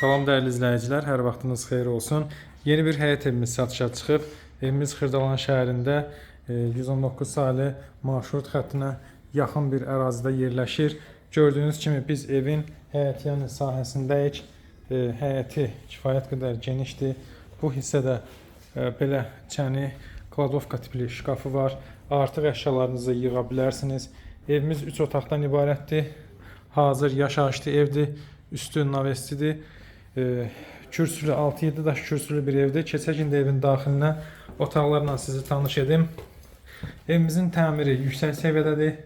Salam dəyərli izləyicilər, hər vaxtınız xeyir olsun. Yeni bir həyət evimiz satışa çıxıb. Evimiz Xırdalan şəhərində e, 119 saylı marşrut xəttinə yaxın bir ərazidə yerləşir. Gördüyünüz kimi biz evin həyət yanı sahəsindəyik. E, Həyəti kifayət qədər genişdir. Bu hissədə e, belə çəni kladovka tipli şkafı var. Artıq əşyalarınızı yığa bilərsiniz. Evimiz 3 otaqdan ibarətdir. Hazır yaşayışlı evdir. Üstü navestidir. Kürsülü 6-7 daş kürsülü bir evdir. Keçək indi evin daxilinə otaqlarla sizi tanış edim. Evimizin təmiri yüksək səviyyədədir.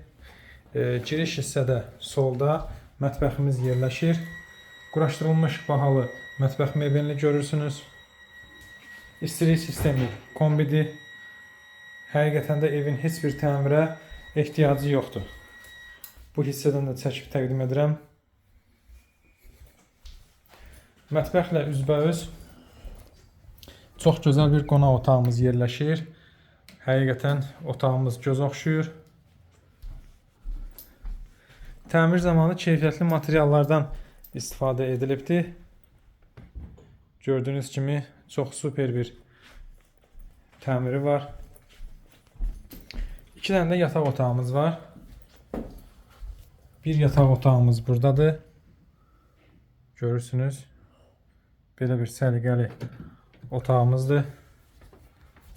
E, giriş hissədə solda mətbəximiz yerləşir. Quraşdırılmış bahalı mətbəx mebelini görürsünüz. İstilik sistemi kombidir. Həqiqətən də evin heç bir təmirə ehtiyacı yoxdur. Bu hissədən də çəkib təqdim edirəm. Mətbəxlə üzbəüz çox gözəl bir qonaq otağımız yerləşir. Həqiqətən otağımız göz oxşuyur. Təmir zamanı keyfiyyətli materiallardan istifadə edilibdir. Gördüyünüz kimi çox super bir təmiri var. İki dənə də yataq otağımız var. Bir yataq otağımız buradadır. Görürsünüz. Belə bir səliqəli otağımızdır.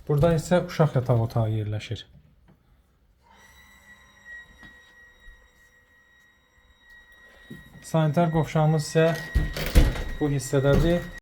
Burada isə uşaq yataq otağı yerləşir. Sanitar qovşağımız isə bu hissədədir.